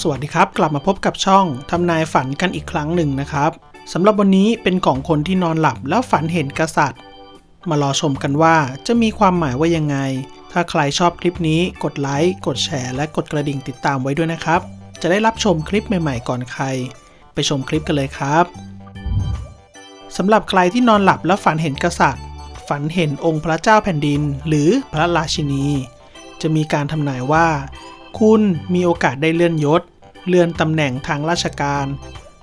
สวัสดีครับ กลับมาพบกับช่องทำนายฝันกันอีกครั้งหนึ่งนะครับสำหรับวันนี้เป็นของคนที่นอนหลับแล้วฝันเห็นกษัตริย์ มารอชมกันว่าจะมีความหมายว่ายังไง ถ้าใครชอบคลิปนี้กดไลค์กดแชร์และกดกระดิ่งติดตามไว้ด้วยนะครับ จะได้รับชมคลิปใหม่ๆ ก่อนใคร ไปชมคลิปกันเลยครับสำหรับใครที่นอนหลับแล้วฝันเห็นกษัตริย์ ฝันเห็นองค์พระเจ้าแผ่นดิน หรือพระราชินี จะมีการทำนายว่า คุณมีโอกาสได้เลื่อนยศ เลื่อนตำแหน่งทางราชการ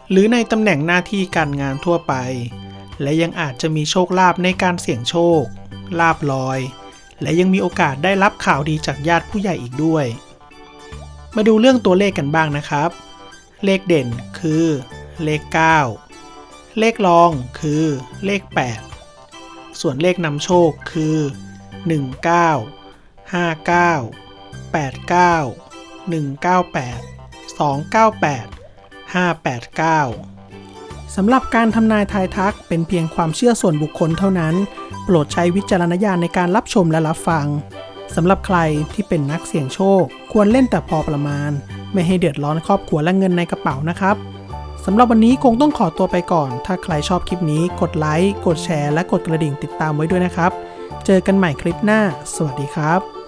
หรือในตำแหน่งหน้าที่การงานทั่วไป และยังอาจจะมีโชคลาภในการเสี่ยงโชค ลาบลอย และยังมีโอกาสได้รับข่าวดีจากญาติผู้ใหญ่อีกด้วย มาดูเรื่องตัวเลขกันบ้างนะครับ เลขเด่นคือ เลข 9 เลขรองคือเลข 8 ส่วนเลขนำโชคคือ 19 59 89 198 298 589 สำหรับการทำนายทายทักเป็นเพียงความเชื่อส่วนบุคคลเท่านั้น โปรดใช้วิจารณญาณในการรับชมและรับฟังสำหรับใครที่เป็นนักเสี่ยงโชค ควรเล่นแต่พอประมาณ ไม่ให้เดือดร้อนครอบครัวและเงินในกระเป๋านะครับสำหรับวันนี้คงต้องขอตัวไปก่อน ถ้าใครชอบคลิปนี้กดไลค์ กดแชร์ และกดกระดิ่งติดตามไว้ด้วยนะครับ เจอกันใหม่คลิปหน้า สวัสดีครับ